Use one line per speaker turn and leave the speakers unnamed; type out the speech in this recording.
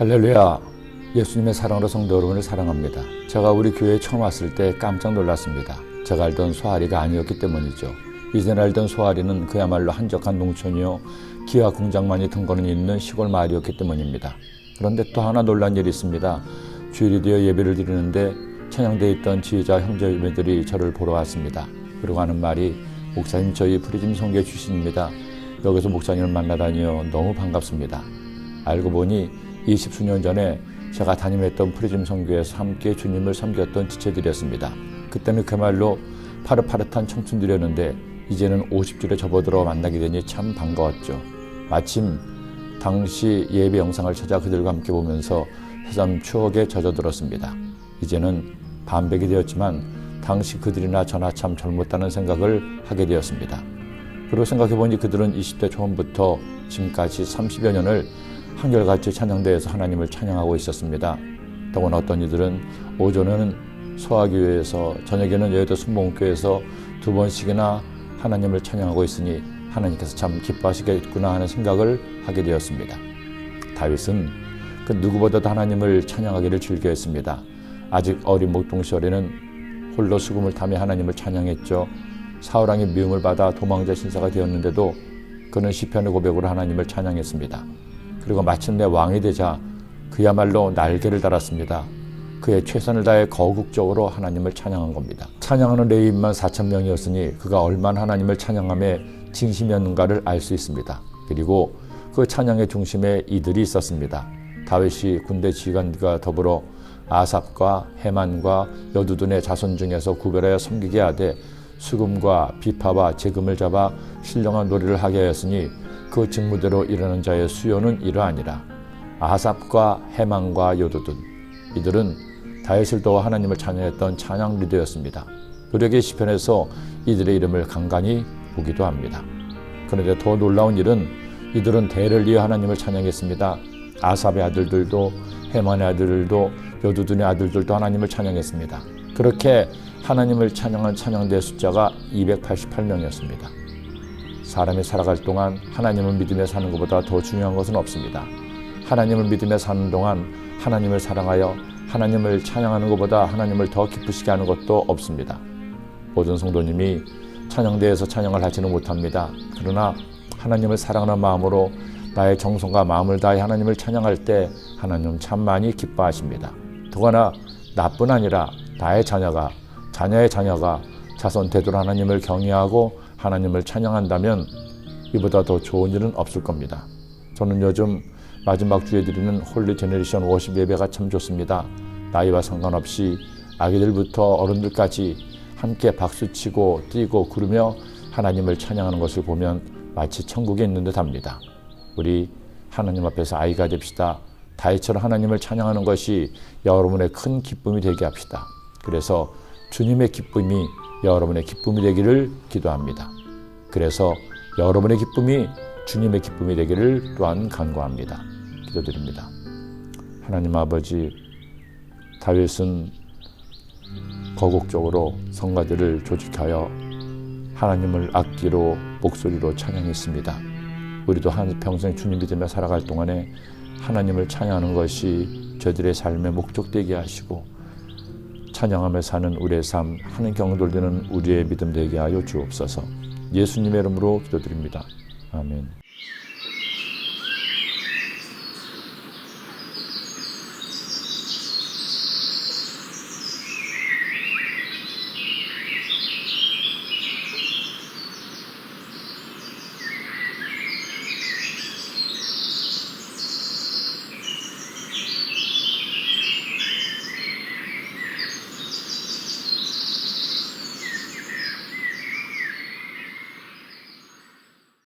할렐루야. 예수님의 사랑으로 성도 여러분을 사랑합니다. 제가 우리 교회에 처음 왔을 때 깜짝 놀랐습니다. 제가 알던 소아리가 아니었기 때문이죠. 이전 알던 소아리는 그야말로 한적한 농촌이요. 기아 공장만이 등거는 있는 시골 마을이었기 때문입니다. 그런데 또 하나 놀란 일이 있습니다. 주일이 되어 예배를 드리는데 찬양대에 있던 지휘자 형제들이 저를 보러 왔습니다. 그러고 하는 말이 목사님 저희 프리즘 성교 출신입니다. 여기서 목사님을 만나다니요 너무 반갑습니다. 알고 보니 20 수년 전에 제가 담임했던 프리즘 성교에서 함께 주님을 섬겼던 지체들이었습니다. 그때는 그말로 파릇파릇한 청춘들이었는데 이제는 50줄에 접어들어 만나게 되니 참 반가웠죠. 마침 당시 예배 영상을 찾아 그들과 함께 보면서 새삼 추억에 젖어들었습니다. 이제는 반백이 되었지만 당시 그들이나 저나 참 젊었다는 생각을 하게 되었습니다. 그리고 생각해보니 그들은 20대 초반부터 지금까지 30여 년을 한결같이 찬양대에서 하나님을 찬양하고 있었습니다. 더구나 어떤 이들은 오전에는 소화교회에서 저녁에는 여의도 순복음교회에서 두 번씩이나 하나님을 찬양하고 있으니 하나님께서 참 기뻐하시겠구나 하는 생각을 하게 되었습니다. 다윗은 그 누구보다도 하나님을 찬양하기를 즐겨했습니다. 아직 어린 목동 시절에는 홀로 수금을 타며 하나님을 찬양했죠. 사울왕의 미움을 받아 도망자 신사가 되었는데도 그는 시편의 고백으로 하나님을 찬양했습니다. 그리고 마침내 왕이 되자 그야말로 날개를 달았습니다. 그의 최선을 다해 거국적으로 하나님을 찬양한 겁니다. 찬양하는 레위인만 4천 명이었으니 그가 얼마나 하나님을 찬양함에 진심이었는가를 알 수 있습니다. 그리고 그 찬양의 중심에 이들이 있었습니다. 다윗이 군대 지휘관과 더불어 아삽과 해만과 여두둔의 자손 중에서 구별하여 섬기게 하되 수금과 비파와 재금을 잡아 신령한 노래를 하게 하였으니 그 직무대로 일하는 자의 수요는 이러하니라. 아삽과 해만과 여두둔 이들은 다윗을 도와 하나님을 찬양했던 찬양 리더였습니다. 노력의 시편에서 이들의 이름을 간간히 보기도 합니다. 그런데 더 놀라운 일은 이들은 대를 이어 하나님을 찬양했습니다. 아삽의 아들들도 해만의 아들들도 여두둔의 아들들도 하나님을 찬양했습니다. 그렇게 하나님을 찬양한 찬양대의 숫자가 288명이었습니다. 사람이 살아갈 동안 하나님을 믿으며 사는 것보다 더 중요한 것은 없습니다. 하나님을 믿으며 사는 동안 하나님을 사랑하여 하나님을 찬양하는 것보다 하나님을 더 기쁘시게 하는 것도 없습니다. 모든 성도님이 찬양대에서 찬양을 하지는 못합니다. 그러나 하나님을 사랑하는 마음으로 나의 정성과 마음을 다해 하나님을 찬양할 때 하나님 참 많이 기뻐하십니다. 더구나 나뿐 아니라 나의 자녀가 자녀의 자녀가 자손 대도로 하나님을 경외하고 하나님을 찬양한다면 이보다 더 좋은 일은 없을 겁니다. 저는 요즘 마지막 주에 드리는 홀리 제네레이션 워십 예배가 참 좋습니다. 나이와 상관없이 아기들부터 어른들까지 함께 박수치고 뛰고 구르며 하나님을 찬양하는 것을 보면 마치 천국에 있는 듯합니다. 우리 하나님 앞에서 아이가 됩시다. 다이처럼 하나님을 찬양하는 것이 여러분의 큰 기쁨이 되게 합시다. 그래서 주님의 기쁨이 여러분의 기쁨이 되기를 기도합니다. 그래서 여러분의 기쁨이 주님의 기쁨이 되기를 또한 간구합니다. 기도드립니다. 하나님 아버지, 다윗은 거국적으로 성가들을 조직하여 하나님을 악기로 목소리로 찬양했습니다. 우리도 한 평생 주님 믿으며 살아갈 동안에 하나님을 찬양하는 것이 저들의 삶의 목적 되게 하시고 찬양하며 사는 우리의 삶, 하는 경돌되는 우리의 믿음 되게 하여 주옵소서. 예수님의 이름으로 기도드립니다. 아멘.